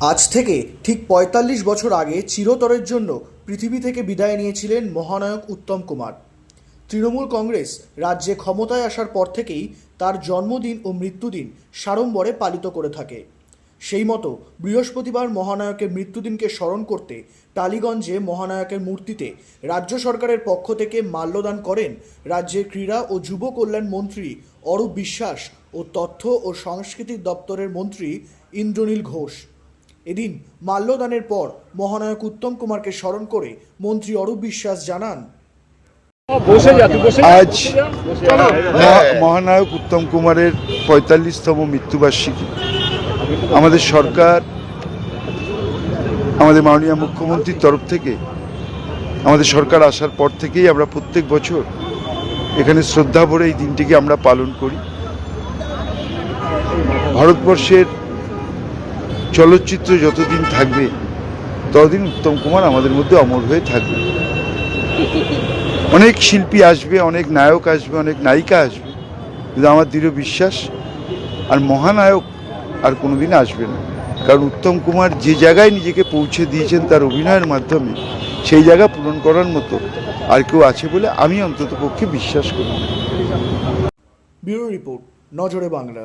আজ থেকে ঠিক পঁয়তাল্লিশ বছর আগে চিরতরের জন্য পৃথিবী থেকে বিদায় নিয়েছিলেন মহানায়ক উত্তম কুমার। তৃণমূল কংগ্রেস রাজ্যে ক্ষমতায় আসার পর থেকেই তার জন্মদিন ও মৃত্যুদিন সাড়ম্বরে পালিত করে থাকে। সেই মতো বৃহস্পতিবার মহানায়কের মৃত্যুদিনকে স্মরণ করতে টালিগঞ্জে মহানায়কের মূর্তিতে রাজ্য সরকারের পক্ষ থেকে মাল্যদান করেন রাজ্যের ক্রীড়া ও যুব কল্যাণ মন্ত্রী অরূপ বিশ্বাস ও তথ্য ও সংস্কৃতি দপ্তরের মন্ত্রী ইন্দ্রনীল ঘোষ। এদিন মাল্যদানের পর মহানায়ক উত্তম কুমারকে স্মরণ করে মন্ত্রী অরূপ বিশ্বাস জানান। আজ মহানায়ক উত্তম কুমারের পঁয়তাল্লিশতম মৃত্যুবার্ষিকী। আমাদের সরকার আমাদের মাননীয় মুখ্যমন্ত্রীর তরফ থেকে আমাদের সরকার আসার পর থেকেই আমরা প্রত্যেক বছর এখানে শ্রদ্ধা ভরে এই দিনটিকে আমরা পালন করি। ভারতবর্ষের চলচ্চিত্র যতদিন থাকবে, ততদিন উত্তম কুমার আমাদের মধ্যে অমর হয়ে থাকবে। অনেক শিল্পী আসবে, অনেক নায়ক আসবে, অনেক নায়িকা আসবে, কিন্তু আমার দৃঢ় বিশ্বাস, আর মহানায়ক আর কোনোদিন আসবে না। কারণ উত্তম কুমার যে জায়গায় নিজেকে পৌঁছে দিয়েছেন তার অভিনয়ের মাধ্যমে, সেই জায়গা পূরণ করার মতো আর কেউ আছে বলে আমি অন্তত পক্ষে বিশ্বাস করি ব্যুরো রিপোর্ট, নজরে বাংলা।